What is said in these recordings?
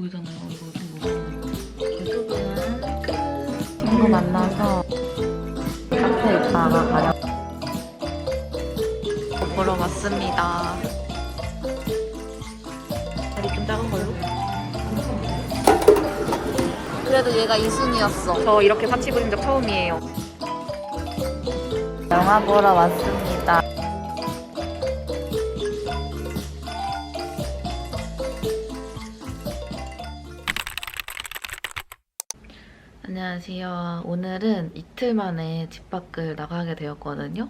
보이잖아요. 이거 좀. 유튜브는 친구 만나서 카페 있다가 가려 보러 왔습니다. 다리 좀 작은 걸로? 그래도 얘가 2순위였어 저 이렇게 사치 부린 적 처음이에요. 영화 보러 왔습니다 안녕하세요. 오늘은 이틀 만에 집 밖을 나가게 되었거든요.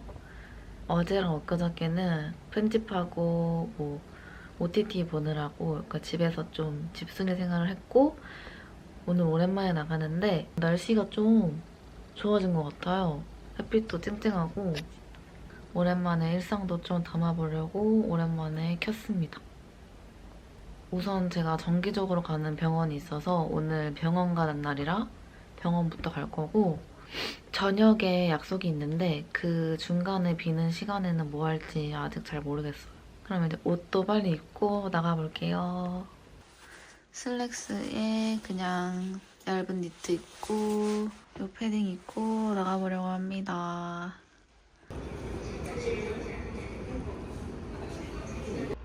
어제랑 엊그저께는 편집하고 뭐 OTT 보느라고 그러니까 집에서 좀 집순이 생활을 했고 오늘 오랜만에 나가는데 날씨가 좀 좋아진 것 같아요. 햇빛도 쨍쨍하고 오랜만에 일상도 좀 담아보려고 오랜만에 켰습니다. 우선 제가 정기적으로 가는 병원이 있어서 오늘 병원 가는 날이라 병원부터 갈 거고 저녁에 약속이 있는데 그 중간에 비는 시간에는 뭐 할지 아직 잘 모르겠어요. 그럼 이제 옷도 빨리 입고 나가볼게요. 슬랙스에 그냥 얇은 니트 입고 요 패딩 입고 나가보려고 합니다.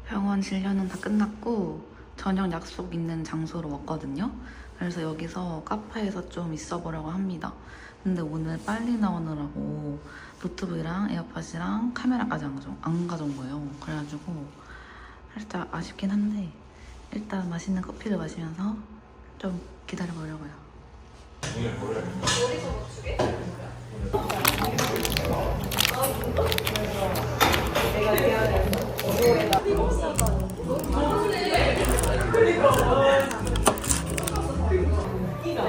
병원 진료는 다 끝났고 저녁 약속 있는 장소로 왔거든요. 그래서 여기서 카페에서 좀 있어 보려고 합니다. 근데 오늘 빨리 나오느라고 노트북이랑 에어팟이랑 카메라까지 안, 가져, 안 가져온 거예요. 그래가지고 살짝 아쉽긴 한데 일단 맛있는 커피를 마시면서 좀 기다려 보려고요.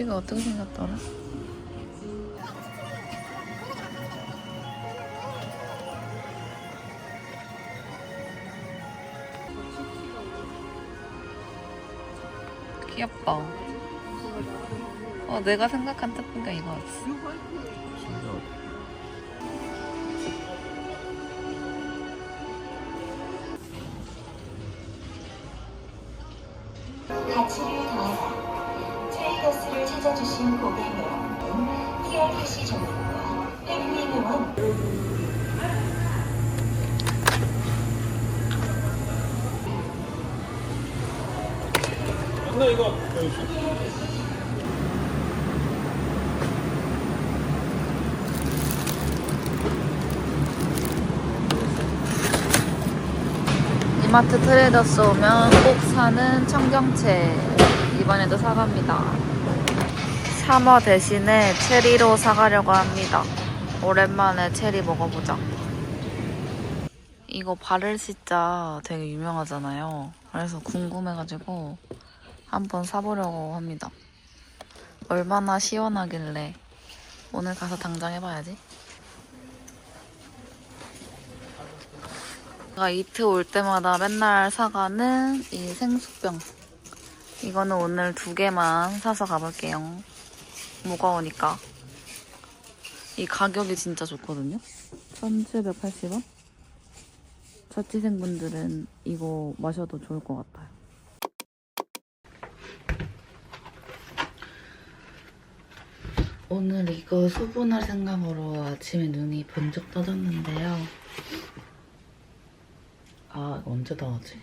토끼가 어떻게 생겼더라? 귀엽다. 어, 내가 생각한 토끼가 이거였어. 가치를 더하 다. 트레이더스를 찾아주신 고객 여러분, TRPC 정보와 팬님 회원 이마트 트레이더스 오면 꼭 사는 청경채 이번에도 사갑니다 3화 대신에 체리로 사가려고 합니다 오랜만에 체리 먹어보자 이거 바를 시자 되게 유명하잖아요 그래서 궁금해가지고 한번 사보려고 합니다 얼마나 시원하길래 오늘 가서 당장 해봐야지. 제가 이트 올 때마다 맨날 사가는 이 생수병. 이거는 오늘 두 개만 사서 가볼게요. 무거우니까. 이 가격이 진짜 좋거든요. 1780원? 자취생분들은 이거 마셔도 좋을 것 같아요. 오늘 이거 소분할 생각으로 아침에 눈이 번쩍 떠졌는데요. 아, 이거 언제 다 하지?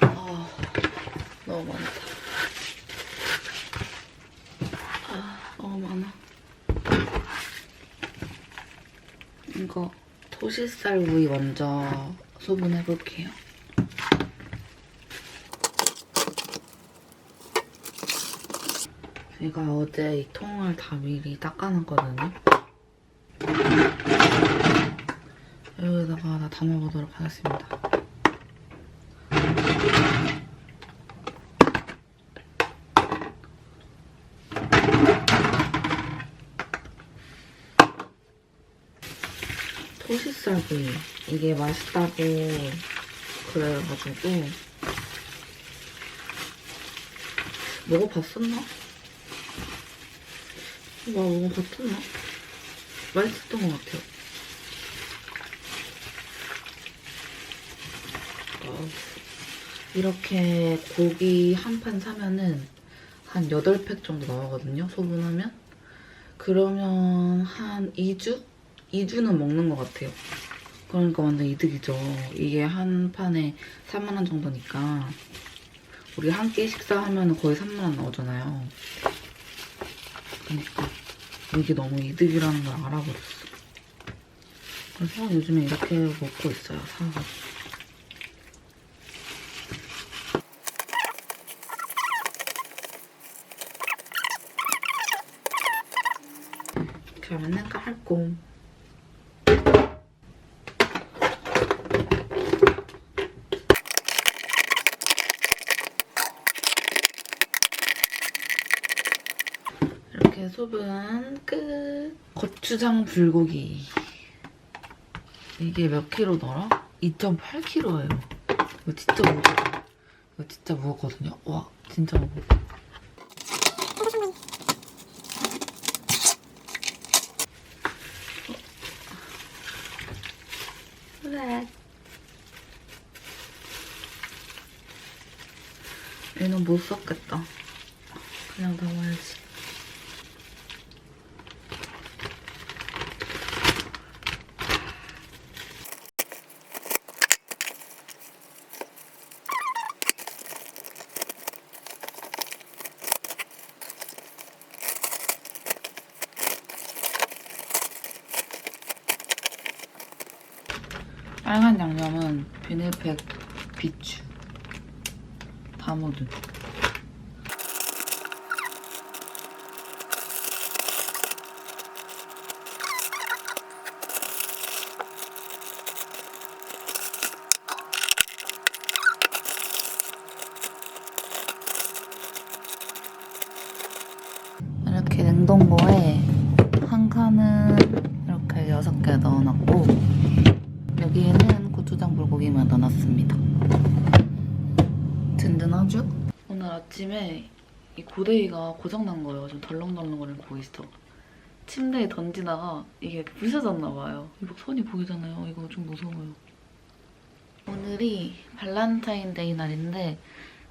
아, 너무 많다. 아, 너무 많아. 토시살 우유 먼저 소분해볼게요. 제가 어제 이 통을 다 미리 닦아놨거든요. 여기다가 다 담아보도록 하겠습니다. 토시살구이 이게 맛있다고 그래가지고 먹어봤었나? 와, 뭔가 같았나? 맛있었던 것 같아요. 어, 이렇게 고기 한 판 사면은 한 8팩 정도 나오거든요, 소분하면. 그러면 한 2주? 2주는 먹는 것 같아요. 그러니까 완전 이득이죠. 이게 한 판에 4만원 정도니까. 우리 한 끼 식사하면 거의 3만원 나오잖아요. 그러니까 이게 너무 이득이라는 걸 알아버렸어. 그래서 요즘에 이렇게 먹고 있어요, 사서. 그러면은 깔고. 소분 끝. 고추장 불고기. 이게 몇 킬로더라? 2.8킬로예요. 이거 진짜 무거. 이거 진짜 무겁거든요. 와, 진짜 무거. 왜? 얘는 못 섞겠다. 그냥 담아야지. 빨간 양념은 비닐팩 비추 다 묻은 든든하죠? 오늘 아침에 이 고데기가 고장난 거예요. 좀 덜렁덜렁거리고 있어. 침대에 던지다가 이게 부셔졌나 봐요. 이거 선이 보이잖아요. 이거 좀 무서워요. 오늘이 발란타인데이 날인데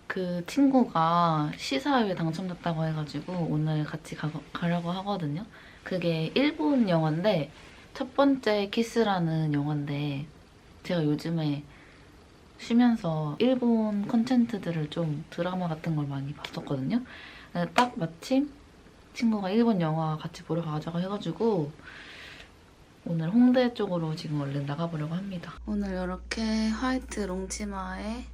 그 친구가 시사회에 당첨됐다고 해가지고 오늘 같이 가, 가려고 하거든요. 그게 일본 영화인데 첫 번째 키스라는 영화인데 제가 요즘에 쉬면서 일본 컨텐츠들을 좀 드라마 같은 걸 많이 봤었거든요. 딱 마침 친구가 일본 영화 같이 보러 가자고 해가지고 오늘 홍대 쪽으로 지금 얼른 나가보려고 합니다. 오늘 이렇게 화이트 롱치마에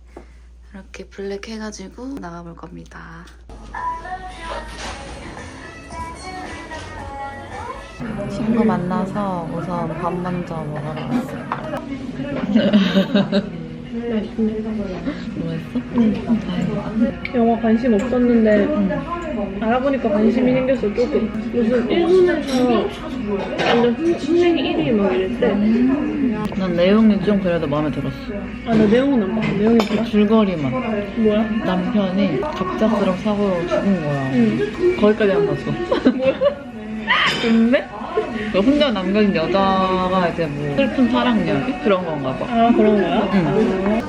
이렇게 블랙 해가지고 나가볼 겁니다. 친구 만나서 우선 밥 먼저 먹으러 왔어요. 뭐 했어? 영화 관심 없었는데 알아보니까 관심이 생겼어 조금 무슨 일본에서 완전 흥행이 1위 막 이랬대 난 내용이 좀 그래도 마음에 들었어. 아 나 내용은 안 봤어 내용이 뭐야? 줄거리만. 뭐야? 남편이 갑작스러운 사고로 죽은 거야. 응 거기까지 안 봤어. 근데 그 혼자 남겨진 여자가 이제 뭐 슬픈 사랑 이야기 그런 건가 봐. 아 그런 거야? 응.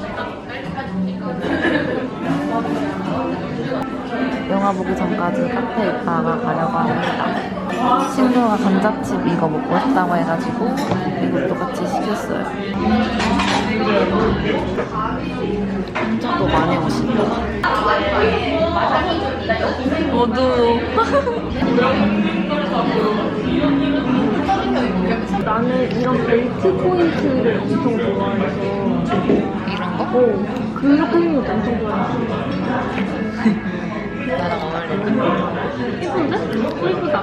영화 보기 전까지 카페에 있다가 가려고 합니다. 친구가 감자칩 이거 먹고 싶다고 해가지고 이것도 같이 시켰어요. 혼자도 많이 오신다. 어두워. 나는 이런 벨트 포인트를 엄청 좋아해서 이런 거? 어 그렇게 생긴 것도 엄청 좋아해서 나랑 어울리나? 예쁜데? 예쁘다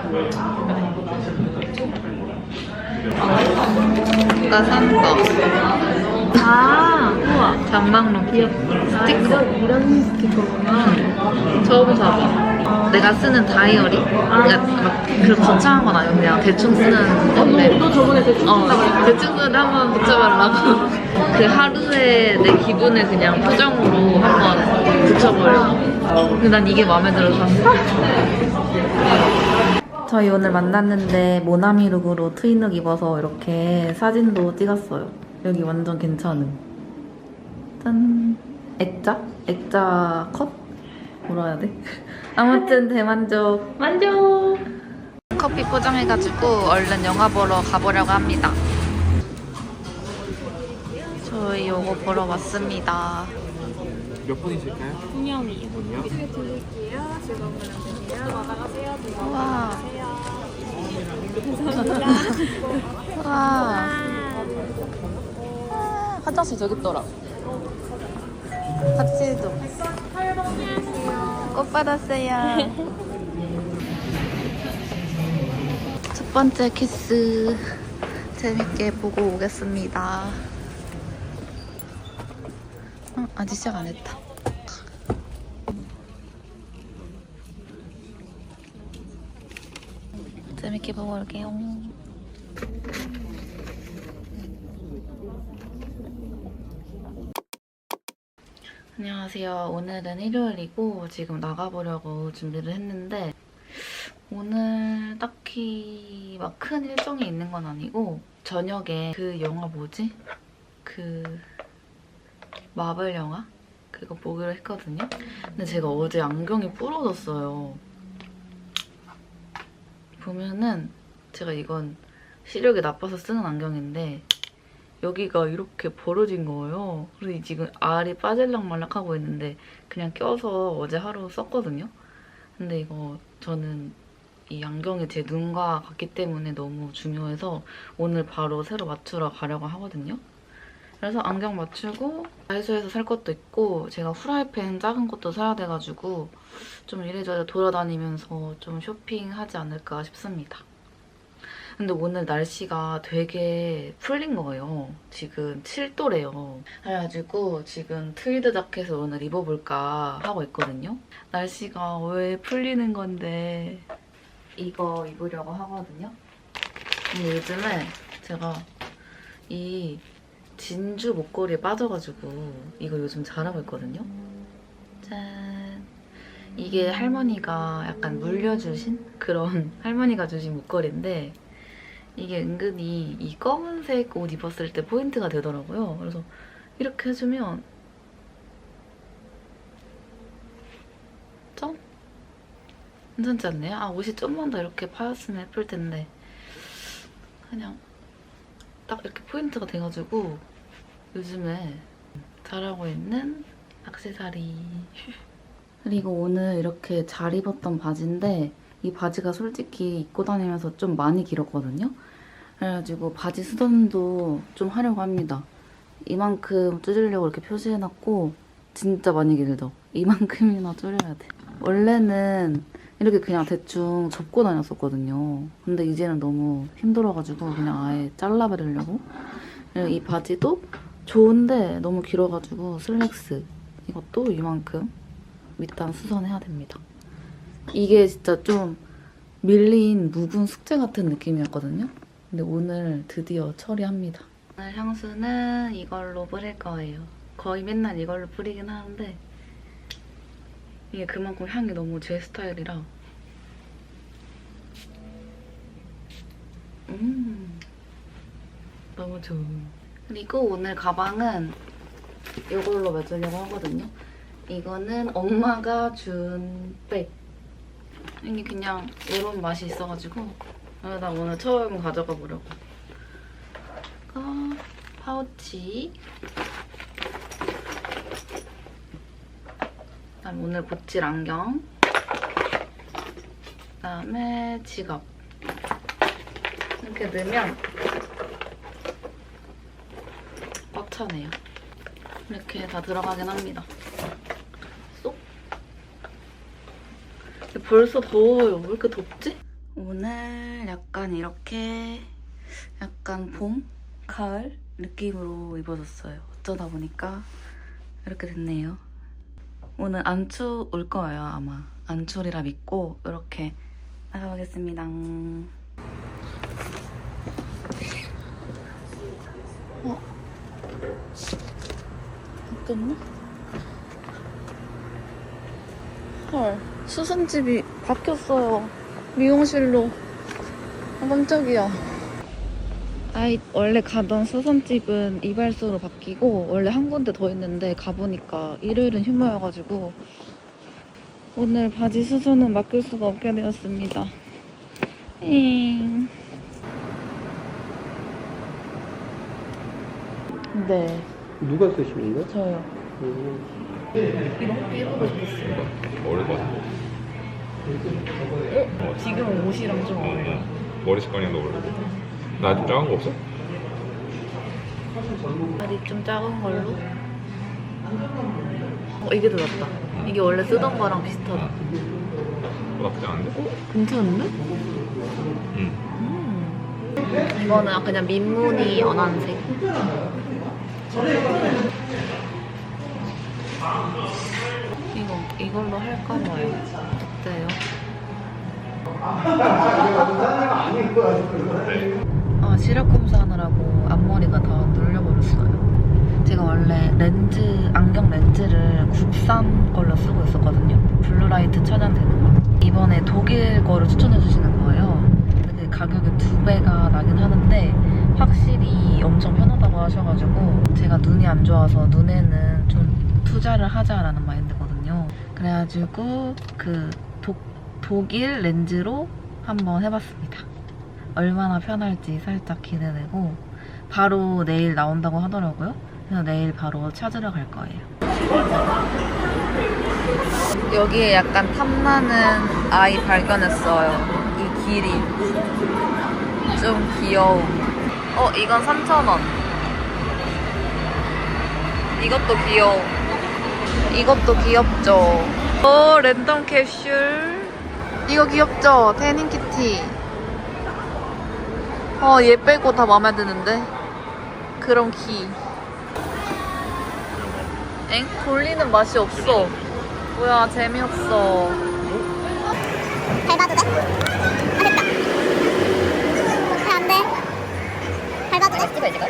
나 산 거. 아 우와 장막로 스티커. 이런, 스티커구나 처음 사봐. 내가 쓰는 다이어리? 그러니까 막 그렇게 거창한 건 아니고 그냥 대충 쓰는 건데. 너 저번에 대충 어, 했지? 대충 쓰는데 한번 붙여보려고. 그 하루에 내 기분을 그냥 표정으로 한번 붙여보려고. 근데 난 이게 마음에 들어서. 저희 오늘 만났는데 모나미 룩으로 트윈룩 입어서 이렇게 사진도 찍었어요. 여기 완전 괜찮음. 짠. 액자? 액자 컷? 뭐라 해야 돼? 아무튼 대만족. 만족 커피 포장해가지고 얼른 영화 보러 가보려고 합니다. 저희 요거 보러 왔습니다. 몇 분이실까요? 분명히 분이요? 우와. 우와. 아, 화장실 저기 있더라. 같이도. 꽃 받았어요. 첫 번째 키스 재밌게 보고 오겠습니다. 어, 아직 시작 안 했다. 재밌게 보고 올게요. 안녕하세요. 오늘은 일요일이고 지금 나가보려고 준비를 했는데 오늘 딱히 막 큰 일정이 있는 건 아니고 저녁에 그 영화 뭐지? 그 마블 영화? 그거 보기로 했거든요. 근데 제가 어제 안경이 부러졌어요. 보면은 제가 이건 시력이 나빠서 쓰는 안경인데 여기가 이렇게 벌어진 거예요. 그래서 지금 알이 빠질락 말락하고 있는데 그냥 껴서 어제 하루 썼거든요. 근데 이거 저는 이 안경이 제 눈과 같기 때문에 너무 중요해서 오늘 바로 새로 맞추러 가려고 하거든요. 그래서 안경 맞추고 다이소에서 살 것도 있고 제가 후라이팬 작은 것도 사야 돼가지고 좀 이래저래 돌아다니면서 좀 쇼핑하지 않을까 싶습니다. 근데 오늘 날씨가 되게 풀린 거예요. 지금 7도래요. 그래가지고 지금 트위드 자켓을 오늘 입어볼까 하고 있거든요. 날씨가 왜 풀리는 건데 이거 입으려고 하거든요. 근데 요즘에 제가 이 진주 목걸이에 빠져가지고 이거 요즘 잘하고 있거든요. 짠. 이게 할머니가 약간 물려주신 그런 할머니가 주신 목걸이인데 이게 은근히 이 검은색 옷 입었을 때 포인트가 되더라고요. 그래서 이렇게 해주면 점? 괜찮지 않나요? 아 옷이 좀만 더 이렇게 파였으면 예쁠 텐데 그냥 딱 이렇게 포인트가 돼가지고 요즘에 잘하고 있는 액세서리 그리고 오늘 이렇게 잘 입었던 바지인데 이 바지가 솔직히 입고 다니면서 좀 많이 길었거든요. 그래가지고 바지 수선도 좀 하려고 합니다. 이만큼 줄이려고 이렇게 표시해놨고 진짜 많이 길죠? 이만큼이나 줄여야 돼. 원래는 이렇게 그냥 대충 접고 다녔었거든요. 근데 이제는 너무 힘들어가지고 그냥 아예 잘라버리려고. 이 바지도 좋은데 너무 길어가지고 슬랙스 이것도 이만큼 밑단 수선해야 됩니다. 이게 진짜 좀 밀린 묵은 숙제 같은 느낌이었거든요. 근데 오늘 드디어 처리합니다. 오늘 향수는 이걸로 뿌릴 거예요. 거의 맨날 이걸로 뿌리긴 하는데 이게 그만큼 향이 너무 제 스타일이라 음 너무 좋아. 그리고 오늘 가방은 이걸로 매주려고 하거든요. 이거는 엄마가 준 백. 이게 그냥 이런 맛이 있어가지고 아, 나 오늘 처음 가져가 보려고. 이거 파우치. 그다음 오늘 고칠 안경. 그다음에 지갑. 이렇게 넣으면 꽉 차네요. 이렇게 다 들어가긴 합니다. 쏙. 근데 벌써 더워요. 왜 이렇게 덥지? 오늘 약간 이렇게 약간 봄, 가을 느낌으로 입어줬어요. 어쩌다 보니까 이렇게 됐네요. 오늘 안추 올 거예요, 아마. 안추리라 믿고 이렇게 나가보겠습니다. 어? 바뀌었나? 헐, 수선집이 바뀌었어요. 미용실로. 아, 깜짝이야. 아이, 원래 가던 수선집은 이발소로 바뀌고, 원래 한 군데 더 있는데, 가보니까 일요일은 휴무여가지고, 오늘 바지 수선은 맡길 수가 없게 되었습니다. 잉. 네, 누가 쓰시는 거예요? 저요. 싶었어요. 어릴 것 같아. 지금 옷이랑 좀 어울려요. 머리 색깔이랑 어울리고. 나 좀 작은 거 없어? 다리 좀 작은 걸로. 어, 이게 더 낫다. 이게 원래 쓰던 거랑 비슷하다. 뭐 나쁘지 않은데? 괜찮은데? 응. 이거는 그냥 민무늬 연한색. 이거 이걸로 할까 봐요. 어때요? 아 시력 검사하느라고 앞머리가 다 눌려버렸어요. 제가 원래 렌즈 안경 렌즈를 국산 걸로 쓰고 있었거든요. 블루라이트 차단되는 거. 이번에 독일 거를 추천해 주시는 거예요. 근데 가격이 두 배가 나긴 하는데 확실히 엄청 편하다고 하셔가지고 제가 눈이 안 좋아서 눈에는 좀 투자를 하자라는 마인드거든요. 그래가지고 그 독, 독일 렌즈로 한번 해봤습니다. 얼마나 편할지 살짝 기대되고 바로 내일 나온다고 하더라고요. 그래서 내일 바로 찾으러 갈 거예요. 여기에 약간 탐나는 아이 발견했어요. 이 길이. 좀 귀여움. 어, 이건 3,000원. 이것도 귀여워. 이것도 귀엽죠. 오, 랜덤 캡슐. 이거 귀엽죠? 태닝 키티. 어, 얘 빼고 다 마음에 드는데? 그럼 키. 엥? 돌리는 맛이 없어. 뭐야, 재미없어. 밟아도 돼? 아 됐다 왜 안돼 밟아도 돼? 찍어야 찍어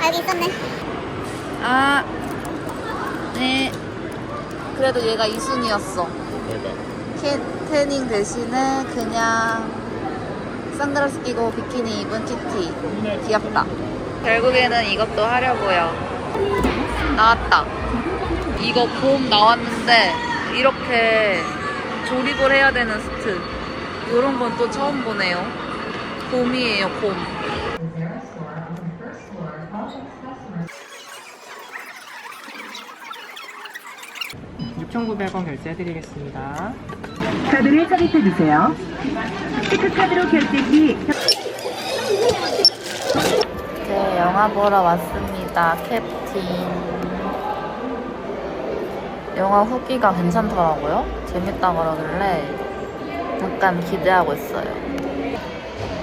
아 여기 있었네 아, 네. 그래도 얘가 2순위였어. 그러니까. 태닝 대신에 그냥 선글라스 끼고 비키니 입은 키티. 귀엽다. 결국에는 이것도 하려고요. 나왔다. 이거 봄 나왔는데 이렇게 조립을 해야 되는 스트. 이런 건 또 처음 보네요. 봄이에요, 봄. 6,900원 결제해드리겠습니다. 카드를 삽입해주세요. 체크카드로 결제 시 네, 영화 보러 왔습니다. 캡틴. 영화 후기가 괜찮더라고요. 재밌다 그러길래 약간 기대하고 있어요.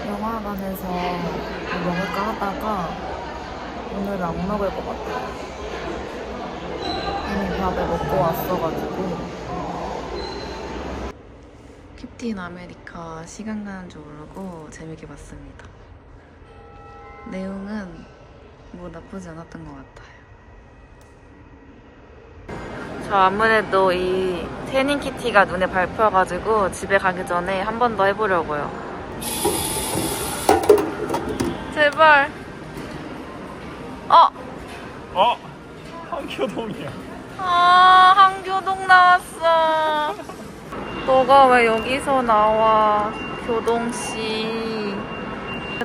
영화관에서 뭐 먹을까 하다가 오늘은 안 먹을 것 같아요. 밥을 먹고 왔어가지고 캡틴 아메리카 시간 가는 줄 모르고 재밌게 봤습니다. 내용은 뭐 나쁘지 않았던 것 같아요. 저 아무래도 이 태닝 키티가 눈에 밟혀가지고 집에 가기 전에 한 번 더 해보려고요. 제발. 어! 어? 한교동이야. 아, 한교동 나왔어. 너가 왜 여기서 나와, 교동씨.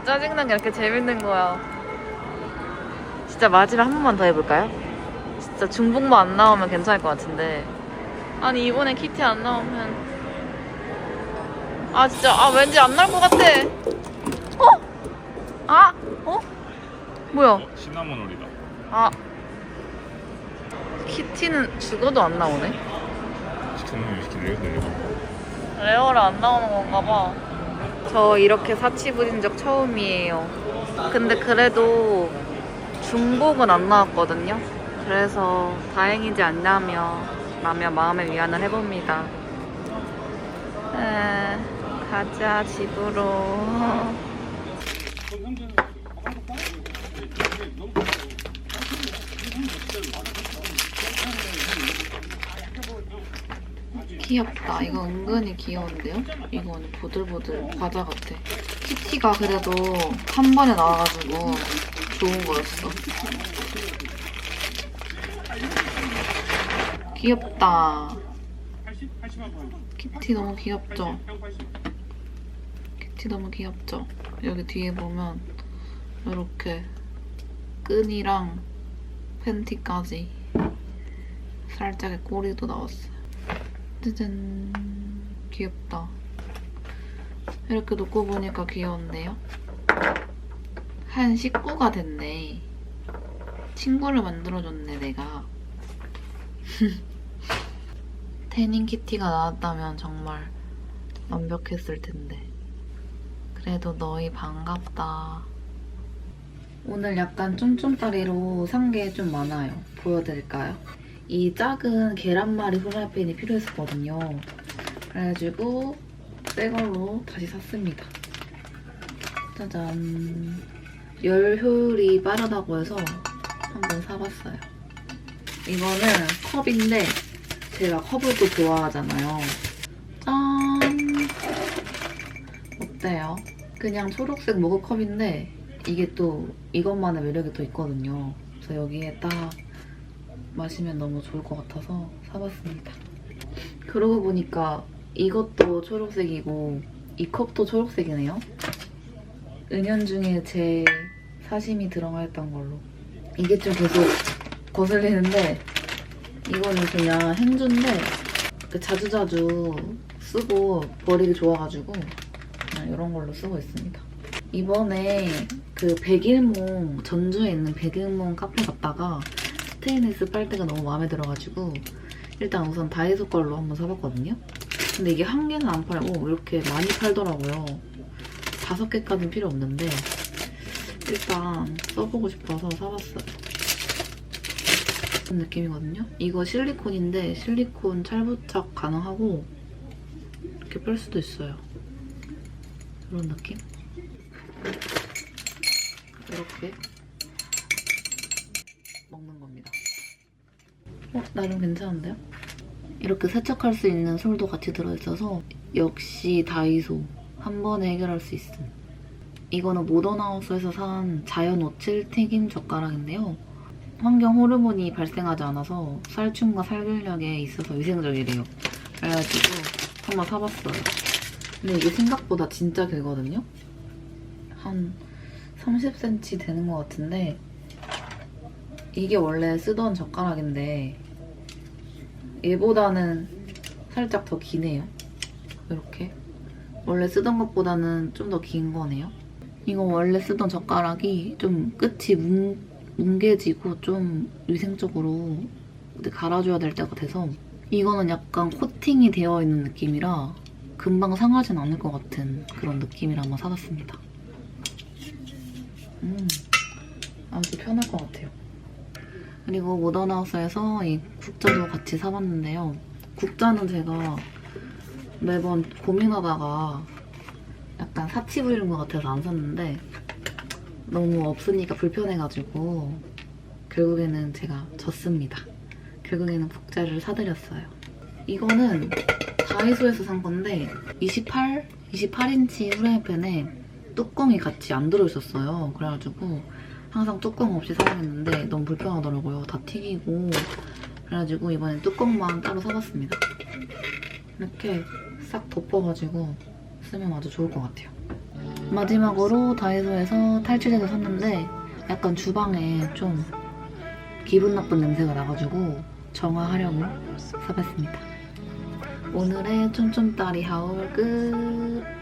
짜증난 게 이렇게 재밌는 거야. 진짜 마지막 한 번만 더 해볼까요? 진짜 중복모 안 나오면 괜찮을 것 같은데. 아니, 이번에 키티 안 나오면. 아, 진짜, 아, 왠지 안 나올 것 같아. 어? 아? 어? 뭐야? 어? 시나몬 오리다. 아 키티는 죽어도 안 나오네 시키는 위스키를 늘리고. 레어라 안 나오는 건가 봐. 저 이렇게 사치 부린 적 처음이에요. 근데 그래도 중복은 안 나왔거든요. 그래서 다행이지 않냐며 라며 마음의 위안을 해봅니다. 에, 가자 집으로. 귀엽다. 이거 은근히 귀여운데요? 이건 보들보들 과자 같아. 키티가 그래도 한 번에 나와가지고 좋은 거였어. 귀엽다. 키티 너무 귀엽죠? 키티 너무 귀엽죠? 여기 뒤에 보면 이렇게 끈이랑 팬티까지 살짝의 꼬리도 나왔어요. 짜잔 귀엽다. 이렇게 놓고 보니까 귀여운데요? 한 식구가 됐네. 친구를 만들어줬네 내가. 태닝 키티가 나왔다면 정말 완벽했을 텐데. 그래도 너희 반갑다. 오늘 약간 쫌쫌다리로 산 게 좀 많아요. 보여드릴까요? 이 작은 계란말이 후라이팬이 필요했었거든요. 그래가지고 새 걸로 다시 샀습니다. 짜잔. 열 효율이 빠르다고 해서 한번 사봤어요. 이거는 컵인데 제가 컵을 또 좋아하잖아요. 짠! 어때요? 그냥 초록색 머그컵인데 이게 또 이것만의 매력이 또 있거든요. 그래서 여기에 딱 마시면 너무 좋을 것 같아서 사봤습니다. 그러고 보니까 이것도 초록색이고 이 컵도 초록색이네요. 은연중에 제 사심이 들어가 있던 걸로. 이게 좀 계속 거슬리는데 이거는 그냥 행주인데 그 자주자주 쓰고 버리기 좋아가지고 그냥 이런 걸로 쓰고 있습니다. 이번에 그 백일몽 전주에 있는 백일몽 카페 갔다가 스테인리스 빨대가 너무 마음에 들어가지고 일단 우선 다이소 걸로 한번 사봤거든요. 근데 이게 한 개는 안 팔고 이렇게 많이 팔더라고요. 다섯 개까지는 필요 없는데 일단 써보고 싶어서 사봤어요. 그런 느낌이거든요. 이거 실리콘인데 실리콘 찰부착 가능하고 이렇게 뺄 수도 있어요. 이런 느낌? 이렇게 어? 나름 괜찮은데요? 이렇게 세척할 수 있는 솔도 같이 들어있어서 역시 다이소 한 번에 해결할 수 있음. 이거는 모던하우스에서 산 자연 오칠 튀김 젓가락인데요. 환경 호르몬이 발생하지 않아서 살충과 살균력에 있어서 위생적이래요. 그래가지고 한번 사봤어요. 근데 이게 생각보다 진짜 길거든요? 한 30cm 되는 것 같은데 이게 원래 쓰던 젓가락인데 얘보다는 살짝 더 기네요. 이렇게. 원래 쓰던 것보다는 좀 더 긴 거네요. 이거 원래 쓰던 젓가락이 좀 끝이 뭉, 뭉개지고 좀 위생적으로 갈아줘야 될 때가 돼서 이거는 약간 코팅이 되어 있는 느낌이라 금방 상하진 않을 것 같은 그런 느낌이라 한번 사봤습니다. 음, 아주 편할 것 같아요. 그리고 모던하우스에서 이 국자도 같이 사봤는데요. 국자는 제가 매번 고민하다가 약간 사치 부리는 것 같아서 안 샀는데 너무 없으니까 불편해가지고 결국에는 제가 졌습니다. 결국에는 복자를 사드렸어요. 이거는 다이소에서 산 건데 28, 28인치 후라이팬에 뚜껑이 같이 안 들어있었어요. 그래가지고 항상 뚜껑 없이 사용했는데 너무 불편하더라고요. 다 튀기고 그래가지고 이번엔 뚜껑만 따로 사봤습니다. 이렇게 싹 덮어가지고 쓰면 아주 좋을 것 같아요. 마지막으로 다이소에서 탈취제를 샀는데 약간 주방에 좀 기분 나쁜 냄새가 나가지고 정화하려고 사봤습니다. 오늘의 쫌쫌따리 하울 끝!